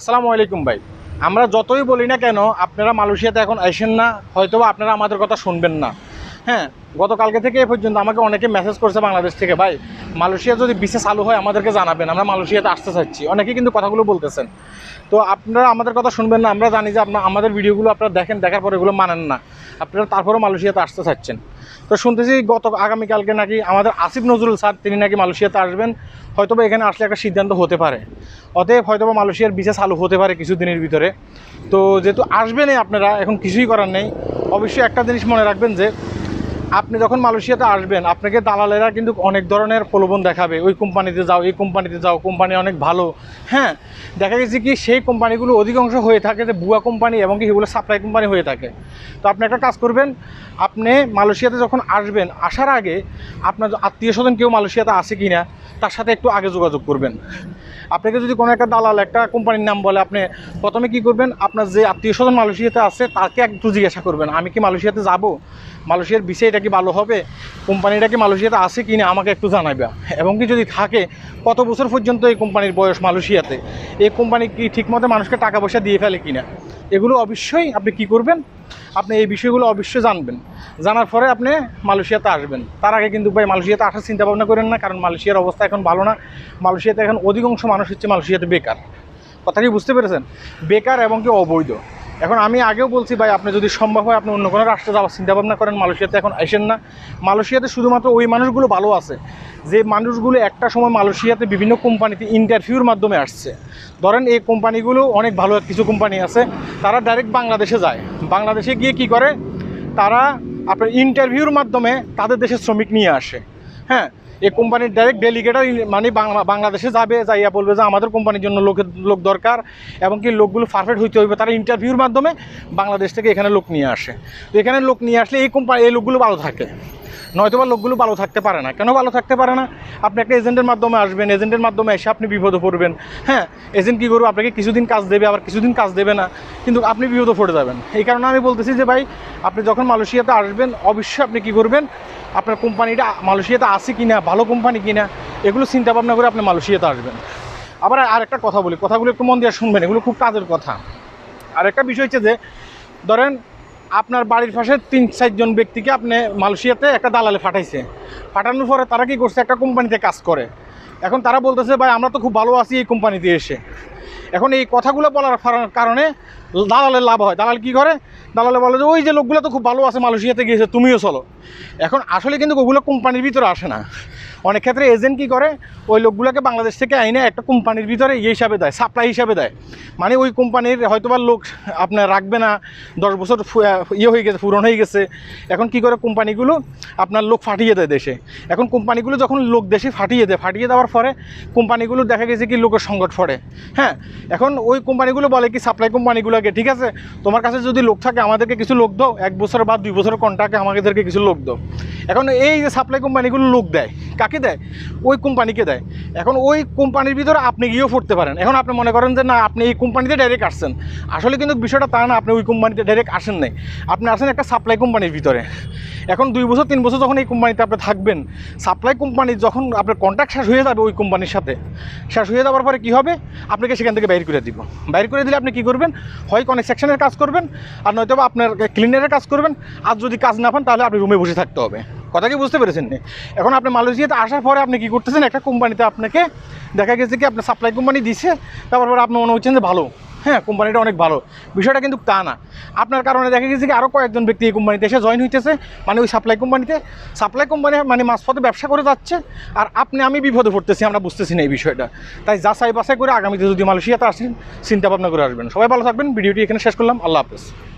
আসসালামু আলাইকুম ভাই। আমরা যতই বলি না কেন, আপনারা মালয়েশিয়াতে এখন আসেন না হয়তো আপনারা আমাদের কথা শুনবেন না। হ্যাঁ গতকালকে থেকে এ পর্যন্ত আমাকে অনেকে মেসেজ করছে বাংলাদেশ থেকে, ভাই, মালয়েশিয়া যদি বিশেষ চালু হয় আমাদেরকে জানাবেন, আমরা মালয়েশিয়াতে আসতে চাচ্ছি। অনেকে কিন্তু কথাগুলো বলতেছেন। তো আপনারা আমাদের কথা শুনবেন না, আমরা জানি যে আপনার আমাদের ভিডিওগুলো আপনারা দেখেন, দেখার পর এগুলো মানেন না। আপনারা তারপরেও মালয়েশিয়াতে আসতে চাচ্ছেন। তো শুনতেছি গত, আগামীকালকে নাকি আমাদের আসিফ নজরুল স্যার, তিনি নাকি মালয়েশিয়াতে আসবেন, হয়তোবা এখানে আসলে একটা সিদ্ধান্ত হতে পারে। অতএব হয়তোবা মালয়েশিয়ার বিশেষ চালু হতে পারে কিছুদিনের ভিতরে। তো যেহেতু আসবেনই আপনারা, এখন কিছুই করার নেই। অবশ্যই একটা জিনিস মনে রাখবেন যে আপনি যখন মালয়েশিয়াতে আসবেন, আপনাকে দালালেরা কিন্তু অনেক ধরনের প্রলোভন দেখাবে। ওই কোম্পানিতে যাও, এই কোম্পানিতে যাও, কোম্পানি অনেক ভালো। হ্যাঁ দেখা গেছে কি সেই কোম্পানিগুলো অধিকাংশ হয়ে থাকে যে বুয়া কোম্পানি এবং কি সেগুলো সাপ্লাই কোম্পানি হয়ে থাকে। তো আপনি একটা কাজ করবেন, আপনি মালয়েশিয়াতে যখন আসবেন, আসার আগে আপনার আত্মীয় স্বজন কেউ মালয়েশিয়াতে আসে কি না তার সাথে একটু আগে যোগাযোগ করবেন। আপনাকে যদি কোনো একটা দালাল, একটা কোম্পানির নাম বলে, আপনি প্রথমে কি করবেন? আপনার যে আত্মীয় স্বজন মালয়েশিয়াতে আছে, তাকে একটু জিজ্ঞাসা করবেন, আমি কি মালয়েশিয়াতে যাব? মালয়েশিয়ার বিষয়টা কি ভালো হবে? কোম্পানিটা কি মালয়েশিয়াতে আছে কি না, আমাকে একটু জানাবে এবং কি যদি থাকে, কত বছর পর্যন্ত এই কোম্পানির বয়স মালয়েশিয়াতে? এই কোম্পানি কি ঠিকমতো মানুষকে টাকা পয়সা দিয়ে ফেলে কিনা? এগুলো অবশ্যই আপনি কি করবেন? আপনি এই বিষয়গুলো অবশ্যই জানবেন। জানার পরে আপনি মালয়েশিয়াতে আসবেন। তার আগে কিন্তু ভাই মালয়েশিয়াতে আসার চিন্তা ভাবনা করেন না, কারণ মালয়েশিয়ার অবস্থা এখন ভালো না। মালয়েশিয়াতে এখন অধিকাংশ মানুষ হচ্ছে মালয়েশিয়াতে বেকার। কথা কি বুঝতে পেরেছেন? বেকার এবং কি অবৈধ। এখন আমি আগেও বলছি ভাই, আপনি যদি সম্ভব হয় আপনি অন্য কোনো রাষ্ট্রে যাওয়ার চিন্তা ভাবনা করেন, মালয়েশিয়াতে এখন আসেন না। মালয়েশিয়াতে শুধুমাত্র ওই মানুষগুলো ভালো আছে। যে মানুষগুলো একটা সময় মালয়েশিয়াতে বিভিন্ন কোম্পানিতে ইন্টারভিউর মাধ্যমে আসছে। ধরেন এই কোম্পানিগুলো অনেক ভালো কিছু কোম্পানি আছে, তারা ডাইরেক্ট বাংলাদেশে যায়। বাংলাদেশে গিয়ে কি করে? তারা আপনার ইন্টারভিউর মাধ্যমে তাদের দেশে শ্রমিক নিয়ে আসে। হ্যাঁ এই কোম্পানির ডাইরেক্ট ডেলিগেটার মানে বাংলা- বাংলাদেশে যাবে, যাইয়া বলবে যে আমাদের কোম্পানির জন্য লোকের, লোক দরকার এবং কি লোকগুলো পারফেক্ট হইতে হইবে। তারা ইন্টারভিউর মাধ্যমে বাংলাদেশ থেকে এখানে লোক নিয়ে আসে। তো এখানে লোক নিয়ে আসলে এই কোম্পানি এই লোকগুলো ভালো থাকে। নয়তোবা লোকগুলো ভালো থাকতে পারে না। কেন ভালো থাকতে পারে না? আপনি একটা এজেন্টের মাধ্যমে আসবেন, এজেন্টের মাধ্যমে এসে আপনি বিপদে পড়বেন। হ্যাঁ এজেন্ট কী করবে? আপনাকে কিছুদিন কাজ দেবে, আবার কিছুদিন কাজ দেবে না। কিন্তু আপনি বিপদে পড়ে যাবেন। এই কারণে আমি বলতেছি যে, ভাই, আপনি যখন মালয়েশিয়াতে আসবেন, অবশ্যই আপনি কী করবেন? আপনার কোম্পানিটা মালয়েশিয়াতে আছে কি না ভালো কোম্পানি কি না এগুলো চিন্তা ভাবনা করে আপনি মালয়েশিয়াতে আসবেন। আবার আর একটা কথা বলি। কথাগুলো একটু মন দিয়ে শুনবেন, এগুলো খুব কাজের কথা। আর একটা বিষয় হচ্ছে যে, ধরেন আপনার বাড়ির পাশে তিন চারজন ব্যক্তিকে আপনি মালয়েশিয়াতে একটা দালালে ফাটাইছে ফাটানোর পরে তারা কি করছে? একটা কোম্পানিতে কাজ করে। এখন তারা বলতেছে, ভাই, আমরা তো খুব ভালো আছি এই কোম্পানিতে এসে। এখন এই কথাগুলো বলার কারণে দালালের লাভ হয়। দালাল কি করে? দালালে বলে যে, ওই যে লোকগুলো তো খুব ভালো আছে, মালয়েশিয়াতে গিয়েছে, তুমিও চলো। এখন আসলে কিন্তু ওগুলো কোম্পানির ভিতরে আসে না। অনেক ক্ষেত্রে এজেন্ট কী করে? ওই লোকগুলোকে বাংলাদেশ থেকে আইনে একটা কোম্পানির ভিতরে ইয়ে হিসাবে দেয়, সাপ্লাই হিসাবে দেয়। মানে ওই কোম্পানির হয়তোবা লোক আপনার রাখবে না, দশ বছর ইয়ে হয়ে গেছে পুরন হয়ে গেছে। এখন কি করে কোম্পানিগুলো আপনার লোক ফাটিয়ে দেয় দেশে। এখন কোম্পানিগুলো যখন লোক দেশে ফাটিয়ে দেয়, ফাটিয়ে দেওয়ার পরে কোম্পানিগুলো দেখা গেছে কি লোকের সংকট পড়ে। হ্যাঁ এখন ওই কোম্পানিগুলো বলে কি সাপ্লাই কোম্পানিগুলোকে, ঠিক আছে? তোমার কাছে যদি লোক থাকে, আমাদেরকে কিছু লোক দাও, এক বছর বা দুই বছর কন্ট্রাক্টে আমাদেরকে কিছু লোক দাও। এখন এই যে সাপ্লাই কোম্পানিগুলো লোক দেয়, কাকে দেয়? ওই কোম্পানিকে দেয়। এখন ওই কোম্পানির ভিতরে আপনি গিয়েও পড়তে পারেন। এখন আপনি মনে করেন যে, না, আপনি এই কোম্পানিতে ডাইরেক্ট আসছেন। আসলে কিন্তু বিষয়টা তা না, আপনি ওই কোম্পানিতে ডাইরেক্ট আসেন নাই। আপনি আসেন একটা সাপ্লাই কোম্পানির ভিতরে। এখন দুই বছর, তিন বছর যখন এই কোম্পানিতে আপনি থাকবেন সাপ্লাই কোম্পানির যখন আপনার কন্ট্রাক্ট শেষ হয়ে যাবে ওই কোম্পানির সাথে, শেষ হয়ে যাওয়ার পরে কী হবে? আপনাকে সেখান থেকে বাইর করে দিব। বাইর করে দিলে আপনি কী করবেন? হয় কনেক সেকশনের কাজ করবেন, আর নয়তো বা আপনার ক্লিনারের কাজ করবেন, আর যদি কাজ না পান তাহলে আপনি রুমে বসে থাকতে হবে। কথা কি বুঝতে পেরেছেন? নি? এখন আপনি মালয়েশিয়াতে আসার পরে আপনি কি করতেছেন? একটা কোম্পানিতে আপনাকে দেখা গেছে কি, আপনার সাপ্লাই কোম্পানি দিছে, তারপর পরে আপনি মনে হচ্ছেন যে ভালো। হ্যাঁ কোম্পানিটা অনেক ভালো। বিষয়টা কিন্তু তা না। আপনার কারণে দেখা গেছে কি আরও কয়েকজন ব্যক্তি এই কোম্পানিতে এসে জয়েন হইতেছে মানে ওই সাপ্লাই কোম্পানিতে। সাপ্লাই কোম্পানি মানে মাঝপথে ব্যবসা করে যাচ্ছে। আর আপনি, আমি বিপদে পড়তেছি, আমরা বুঝতেছি না এই বিষয়টা। তাই যাচাই বাছাই করে আগামীতে যদি মালয়েশিয়াতে আসেন চিন্তা ভাবনা করে আসবেন। সবাই ভালো থাকবেন, ভিডিওটি এখানে শেষ করলাম। আল্লাহ হাফেজ।